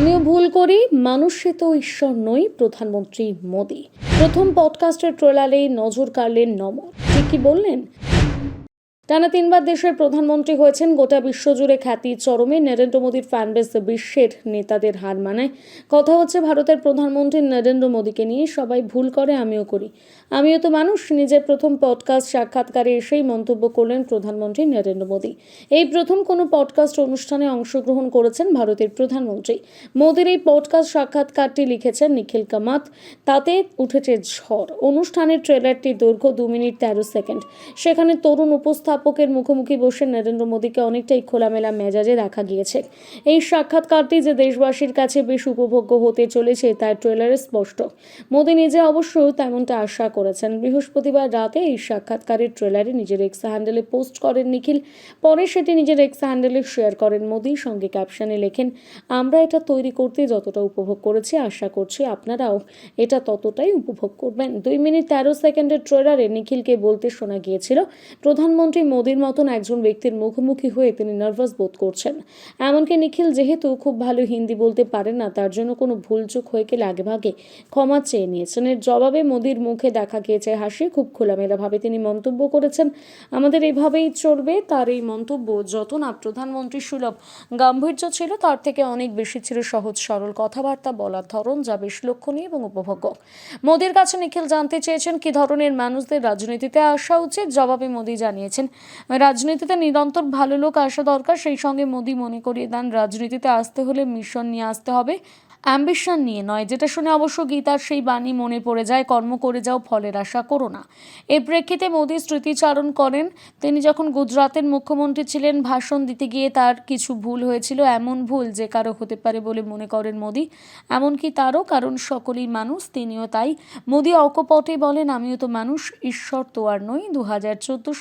আমিও ভুল করি, মানুষে তো ঈশ্বর নই, প্রধানমন্ত্রী মোদী। প্রথম পডকাস্টের ট্রেলারে নজর কাড়লেন নমর। কি বললেন? টানা তিনবার দেশের প্রধানমন্ত্রী হয়েছেন, গোটা বিশ্বজুড়ে খ্যাতি, চরমে নরেন্দ্র মোদীর ফ্যানবেস বিশ্বের নেতাদের হার মানায়। কথা হচ্ছে ভারতের প্রধানমন্ত্রী নরেন্দ্র মোদীকে নিয়ে, সবাই ভুল করে, আমিও করি। আমিও তো মানুষ, নিজের প্রথম পডকাস্ট সাক্ষাৎকারে এসেই মন্তব্য করলেন প্রধানমন্ত্রী নরেন্দ্র মোদী। এই প্রথম কোনো পডকাস্ট অনুষ্ঠানে অংশগ্রহণ করেছেন ভারতের প্রধানমন্ত্রী। মোদীর এই পডকাস্ট সাক্ষাৎকারটি লিখেছেন নিখিল কামাত। তাতে উঠেছে ঝড়। অনুষ্ঠানের ট্রেলারটি দৈর্ঘ্য দু মিনিট তেরো সেকেন্ড। সেখানে তরুণ উপস্থাপকের মুখোমুখি বসে নরেন্দ্র মোদীকে অনেকটাই খোলামেলা মেজাজে দেখা গিয়েছে। এই সাক্ষাৎকারটি যে দেশবাসীর কাছে বেশ উপভোগ্য হতে চলেছে, তার ট্রেলারে স্পষ্ট। মোদী নিজে অবশ্য তেমনটা আশা করেছেন। বৃহস্পতিবার রাতে এই সাক্ষাৎকারের ট্রেলারে নিজের এক্স হ্যান্ডেলে পোস্ট করেন নিখিল। পরে সেটি নিজের এক্স হ্যান্ডেলে শেয়ার করেন মোদী। সঙ্গে ক্যাপশনে লেখেন, আমরা এটা তৈরি করতে যতটা উপভোগ করেছি, আশা করছি আপনারাও এটা ততটাই উপভোগ করবেন। দুই মিনিট তেরো সেকেন্ডের ট্রেলারে নিখিলকে বলতে শোনা গিয়েছিল, প্রধানমন্ত্রী মোদীর মতন একজন ব্যক্তির মুখোমুখি হয়ে তিনি নার্ভাস বোধ করছেন। এমনকি নিখিল যেহেতু খুব ভালো হিন্দি বলতে পারেন না, তার জন্য কোনো ভুলচুক হয়ে গেলে আগেভাগে ক্ষমা চেয়ে নিয়েছেন। এর জবাবে মোদীর মুখে দেখা গিয়েছে হাসি, খুব খোলামেলাভাবে তিনি মন্তব্য করেছেন। আমাদের এভাবেই চলবে, তার এই মন্তব্য যত না প্রধানমন্ত্রী সুলভ গাম্ভীর্য ছিল, তার থেকে অনেক বেশি ছিল সহজ সরল কথাবার্তা, বলার ধরন যা বেশ লক্ষণীয় এবং উপভোগ্য। মোদীর কাছে নিখিল জানতে চেয়েছেন, কি ধরনের মানুষদের রাজনীতিতে আসা উচিত? জবাবে মোদী জানিয়েছেন রাজনীতিতে নিরন্তর ভালো লোক আসা দরকার, সেই সঙ্গে মোদি মনে করিয়ে দেন, রাজনীতিতে আসতে হলে মিশন নিয়ে আসতে হবে। অ্যাম্বিশন নিয়ে নয়, যেটা শুনে অবশ্য গীতার সেই বাণী মনে পড়ে যায়, কর্ম করে যাও, ফলের আশা করো না। এর প্রেক্ষিতে মোদী স্মৃতিচারণ করেন, তিনি যখন গুজরাতের মুখ্যমন্ত্রী ছিলেন, ভাষণ দিতে গিয়ে তার কিছু ভুল হয়েছিল, এমন ভুল যে কারও হতে পারে বলে মনে করেন মোদী, এমনকি তারও কারণ সকলেই মানুষ, তিনিও তাই। মোদী অকপটে বলেন, আমিও তো মানুষ, ঈশ্বর তো আর নই দু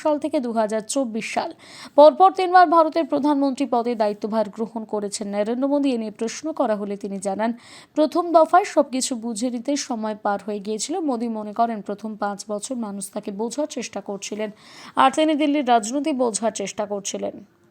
সাল থেকে দু হাজার চব্বিশ সাল। পরপর তিনবার ভারতের প্রধানমন্ত্রী পদে দায়িত্বভার গ্রহণ করেছেন নরেন্দ্র মোদী, এ নিয়ে প্রশ্ন করা হলে তিনি জানান প্রথম দফায় সবকিছু বুঝে নিতে সময় পার হয়ে গিয়েছিল। মোদী মনে করেন প্রথম পাঁচ বছর মানুষ তাকে বোঝার চেষ্টা করছিলেন আর তিনি দিল্লির রাজনীতি বোঝার চেষ্টা করছিলেন।